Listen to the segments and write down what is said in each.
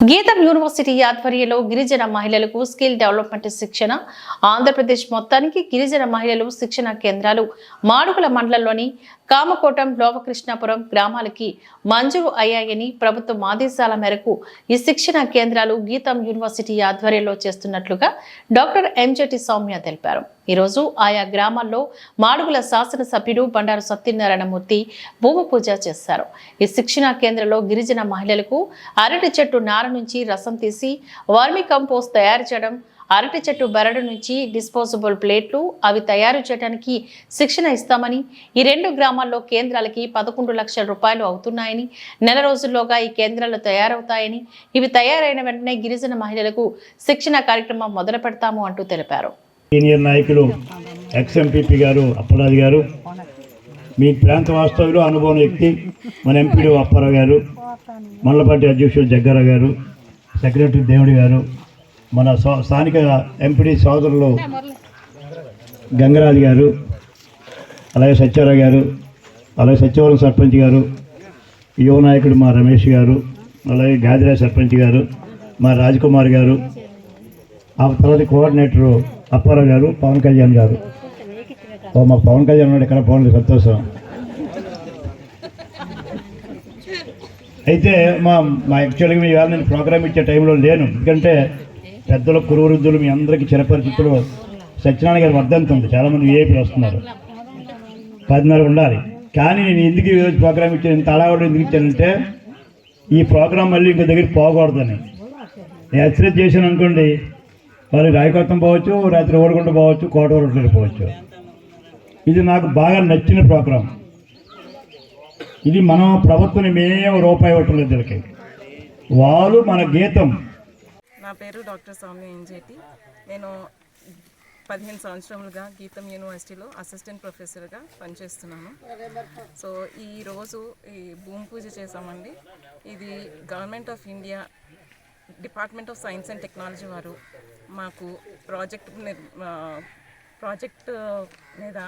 గీతం యూనివర్సిటీ ఆధ్వర్యంలో గిరిజన మహిళలకు స్కిల్ డెవలప్మెంట్ శిక్షణ. ఆంధ్రప్రదేశ్ మొత్తానికి గిరిజన మహిళలు శిక్షణ కేంద్రాలు. మాడుగుల మండలంలోని కామకోటం లోవకృష్ణాపురం గ్రామాలకి మంజూరు అయ్యాయని ప్రభుత్వం ఆదేశాల మేరకు ఈ శిక్షణ కేంద్రాలు గీతం యూనివర్సిటీ ఆధ్వర్యంలో చేస్తున్నట్లుగా డాక్టర్ ఎంజటి సౌమ్య తెలిపారు. ఈరోజు ఆయా గ్రామాల్లో మాడుగుల శాసనసభ్యుడు బండారు సత్యనారాయణమూర్తి భూమి పూజ చేశారు. ఈ శిక్షణా కేంద్రంలో గిరిజన మహిళలకు అరటి చెట్టు నార నుంచి రసం తీసి వర్మి కంపోస్ట్ తయారు చేయడం అరటి చెట్టు బెరడు నుంచి డిస్పోజబుల్ ప్లేట్లు అవి తయారు చేయడానికి శిక్షణ ఇస్తామని ఈ రెండు గ్రామాల్లో కేంద్రాలకి పదకొండు లక్షల రూపాయలు అవుతున్నాయని నెల రోజుల్లోగా ఈ కేంద్రాలు తయారవుతాయని ఇవి తయారైన వెంటనే గిరిజన మహిళలకు శిక్షణ కార్యక్రమం మొదలు పెడతాము అంటూ తెలిపారు. సీనియర్ నాయకులు ఎక్స్ఎంపీపీ గారు అప్పరాజు గారు మీ ప్రాంత వాస్తవ్యులు అనుభవం వ్యక్తి మన ఎంపీడీ అప్పారావు గారు మల్లపాటి అధ్యక్షుడు జగ్గారావు గారు సెక్రటరీ దేవుడి గారు మన సో- స్థానిక ఎంపీడీ సోదరులు గంగరాజు గారు అలాగే సత్యారావు గారు అలాగే సత్యవరం సర్పంచ్ గారు యువ నాయకుడు మా రమేష్ గారు అలాగే గాదిరా సర్పంచ్ గారు మా రాజ్కుమార్ గారు ఆ తర్వాత కోఆర్డినేటరు అప్పారావు గారు పవన్ కళ్యాణ్ గారు. ఓ మా పవన్ కళ్యాణ్ ఉన్నాడు ఇక్కడ పవన్ సంతోషం. అయితే మా మా యాక్చువల్గా మీ ఇవాళ నేను ప్రోగ్రామ్ ఇచ్చే టైంలో లేను. ఎందుకంటే పెద్దలు కురువృద్ధులు మీ అందరికీ చిరపరిచితులు సత్యనారాయణ గారి వర్ధంతి ఉంది. చాలామంది విఐపీలు వస్తున్నారు. పదిన్నర ఉండాలి. కానీ నేను ఎందుకు ఈరోజు ప్రోగ్రామ్ ఇచ్చాను ఇంత అడావుడు ఎందుకు ఇచ్చానంటే ఈ ప్రోగ్రాం మళ్ళీ ఇంకో దగ్గర పోకూడదని. నేను హెచ్చరిక చేశాను అనుకోండి వాళ్ళు రాయకొత్తం పోవచ్చు రాత్రి ఓడకుండా పోవచ్చు కోటవరట్లేదు పోవచ్చు. ఇది నాకు బాగా నచ్చిన ప్రోగ్రాం. ఇది మనం ప్రభుత్వం మేము రూపాయి ఇవ్వట్లేదు వీళ్ళకి. వాళ్ళు మన గీతం. నా పేరు డాక్టర్ సౌమ్య ఎంజేటి నేను పదిహేను సంవత్సరములుగా గీతం యూనివర్సిటీలో అసిస్టెంట్ ప్రొఫెసర్గా పనిచేస్తున్నాను. సో ఈ రోజు ఈ భూమి పూజ చేసామండి ఇది government of India department of science and technology వారు మాకు ప్రాజెక్ట్ నిర్- ప్రాజెక్ట్ మీద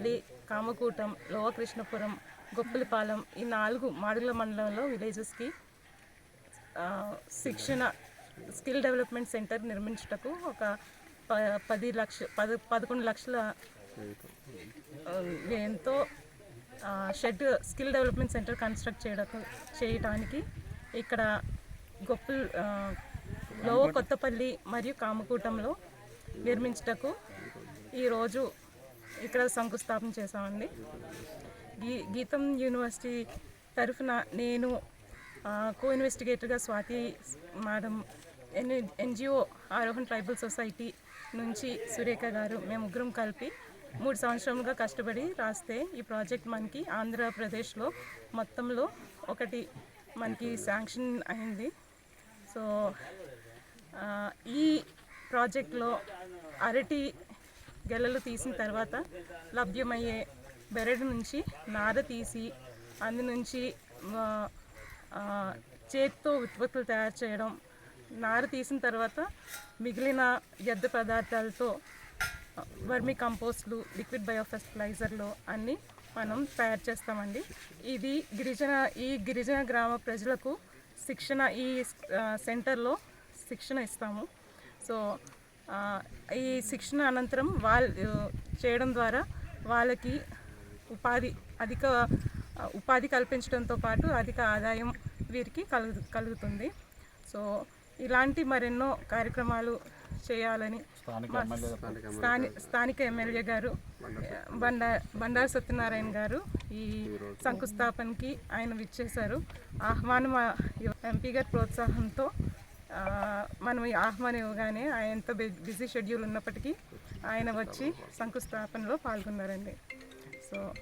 లే కామకూటం లోవ కృష్ణపురం గొప్పలపాలెం ఈ నాలుగు మాడుగుల మండలంలో విలేజెస్కి శిక్షణ స్కిల్ డెవలప్మెంట్ సెంటర్ నిర్మించుటకు ఒక ప పది లక్ష పద పదకొండు లక్షల ఎంతో shed skill development centre construct చేయడానికి చేయటానికి ఇక్కడ గొప్ప లో కొత్తపల్లి మరియు కామకూటంలో నిర్మించుటకు ఈరోజు ఇక్కడ శంకుస్థాపన చేశామండి. గీ గీతం యూనివర్సిటీ తరఫున నేను co ఇన్వెస్టిగేటర్గా Swathi madam N NGO Arohan tribal society నుంచి సురేఖ గారు మేము ముగ్గురం కలిపి మూడు సంవత్సరాలుగా కష్టపడి రాస్తే ఈ ప్రాజెక్ట్ మనకి ఆంధ్రప్రదేశ్లో మొత్తంలో ఒకటి మనకి శాంక్షన్ అయింది. సో ఈ ప్రాజెక్ట్లో అరటి గెలలు తీసిన తర్వాత లభ్యమయ్యే బెరడు నుంచి నార తీసి అందు నుంచి చేతితో చేత్తో ఉత్పత్తులు తయారు చేయడం నార తీసిన తర్వాత మిగిలిన వ్యర్థ పదార్థాలతో వర్మి కంపోస్ట్లు లిక్విడ్ బయోఫెర్టిలైజర్లు అన్నీ మనం తయారు చేస్తామండి. ఇది గిరిజన ఈ గిరిజన గ్రామ ప్రజలకు శిక్షణ ఈ సెంటర్లో శిక్షణ ఇస్తాము. సో ఈ శిక్షణ అనంతరం వాళ్ళు చేయడం ద్వారా వాళ్ళకి ఉపాధి అధిక ఉపాధి కల్పించడంతో పాటు అధిక ఆదాయం వీరికి కలుగు కలుగుతుంది. సో ఇలాంటి మరెన్నో కార్యక్రమాలు చేయాలని స్థానిక ఎమ్మెల్యే గారు బండా బండారు సత్యనారాయణ గారు ఈ శంకుస్థాపనకి ఆయన విచ్చేశారు. ఆహ్వానం ఎంపీ గారి ప్రోత్సాహంతో మనం ఈ ఆహ్వానం ఇవ్వగానే ఆయన ఎంత బి- బిజీ షెడ్యూల్ ఉన్నప్పటికీ ఆయన వచ్చి శంకుస్థాపనలో పాల్గొన్నారండి. సో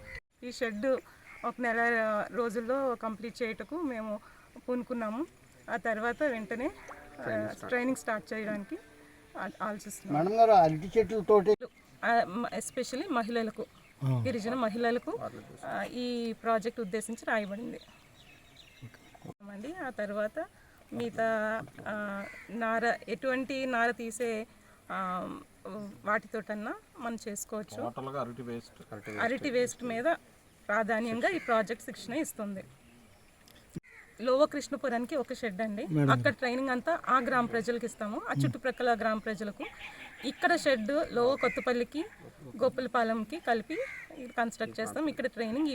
ఈ షెడ్ ఒక నెల రోజుల్లో కంప్లీట్ చేయటకు మేము పూనుకున్నాము. ఆ తర్వాత వెంటనే ట్రైనింగ్ స్టార్ట్ చేయడానికి ఆ- ఆలోచిస్తున్నాము మేడం గారు అరటి చెట్లతోటి ఎస్పెషల్లీ మహిళలకు. గిరిజన మహిళలకు ఈ ప్రాజెక్ట్ ఉద్దేశించి రాయబడింది. అండి ఆ తర్వాత మిగతా ఆ, నార ఎటువంటి నార తీసే ఆ, వాటితోటన్నా మనం చేసుకోవచ్చు. అరటి వేస్ట్ మీద ప్రాధాన్యంగా ఈ ప్రాజెక్ట్ శిక్షణ ఇస్తుంది. లోవ కృష్ణపురానికి ఒక షెడ్ అండి. అక్కడ ట్రైనింగ్ అంతా ఆ గ్రామ ప్రజలకు ఇస్తాము. ఆ చుట్టుప్రక్కల గ్రామ ప్రజలకు. ఇక్కడ షెడ్లో కొత్తపల్లికి గోపులపాలెంకి కలిపి కన్స్ట్రక్ట్ చేస్తాం. ఇక్కడ ట్రైనింగ్ ఈ